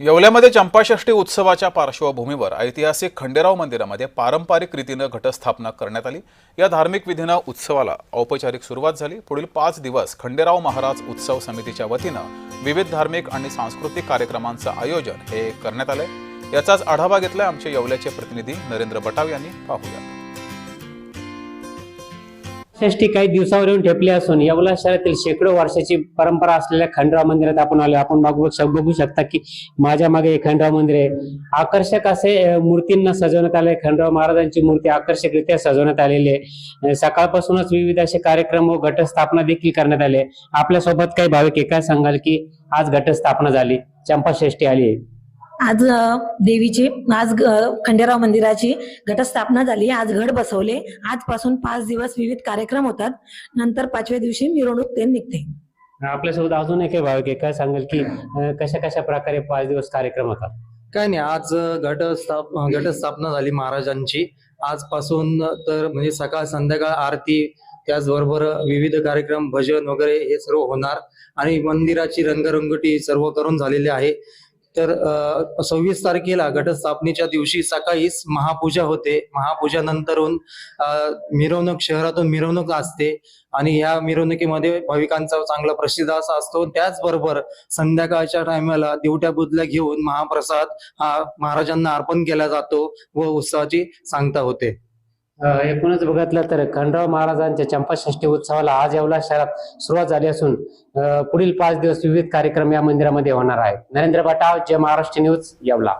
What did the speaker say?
येवल्यामध्ये चंपाषष्ठी उत्सवाच्या पार्श्वभूमीवर ऐतिहासिक खंडेराव मंदिरामध्ये पारंपरिक रीतीनं घटस्थापना करण्यात आली. या धार्मिक विधीनं उत्सवाला औपचारिक सुरुवात झाली. पुढील पाच दिवस खंडेराव महाराज उत्सव समितीच्या वतीनं विविध धार्मिक आणि सांस्कृतिक कार्यक्रमांचं आयोजन हे करण्यात आलंय. याचाच आढावा घेतलाय आमचे येवल्याचे प्रतिनिधी नरेंद्र बटाव यांनी. पाहूया. षष्टी काही दिवसावर येऊन ठेपली असून येवला शहरातील शेकडो वर्षाची परंपरा असलेल्या खंडराव मंदिरात आपण आलो. आपण बघू बघू शकता की माझ्या मागे हे खंडराव मंदिर आहे. आकर्षक असे मूर्तींना सजवण्यात आले खंडराव महाराजांची मूर्ती आकर्षकरित्या सजवण्यात आलेली आहे. सकाळपासूनच विविध असे कार्यक्रम व घटस्थापना देखील करण्यात आले. आपल्यासोबत काही भाविक आहे सांगाल की आज घटस्थापना झाली. चंपाषष्ठी आली आहे. आज देवीची आज खंडेराव मंदिराची घटस्थापना झाली. आज घट बसवले. आजपासून पाच दिवस विविध कार्यक्रम होतात. नंतर पाचव्या दिवशी मिरवणूक ते निघते. आपल्यासोबत अजून एक भाविक. आहे काय सांगाल की कशा कशा प्रकारे पाच दिवस कार्यक्रम होतात? काय नाही. आज घटस्थाप घटस्थापना झाली महाराजांची. आजपासून तर म्हणजे सकाळ संध्याकाळ आरती त्याचबरोबर विविध कार्यक्रम भजन वगैरे हे सर्व होणार. आणि मंदिराची रंगरंगटी सर्व करून झालेली आहे. तर सव्वीस तारखेला घटस्थापनेच्या दिवशी सकाळीच महापूजा होते. महापूजा नंतरून मिरवणूक शहरातून मिरवणूक असते आणि या मिरवणुकीमध्ये भाविकांचा चांगला प्रसिद्ध असा असतो. त्याचबरोबर संध्याकाळच्या टायमाला दिवट्या बुदल्या घेऊन महाप्रसाद हा महाराजांना अर्पण केला जातो व उत्सवाची सांगता होते. एकूणच बघितलं तर खंडराव महाराजांच्या चंपाषष्ठी उत्सवाला आज येवला शहरात सुरुवात झाली असून पुढील पाच दिवस विविध कार्यक्रम या मंदिरामध्ये होणार आहेत. नरेंद्र बटाव जे महाराष्ट्र न्यूज येवला.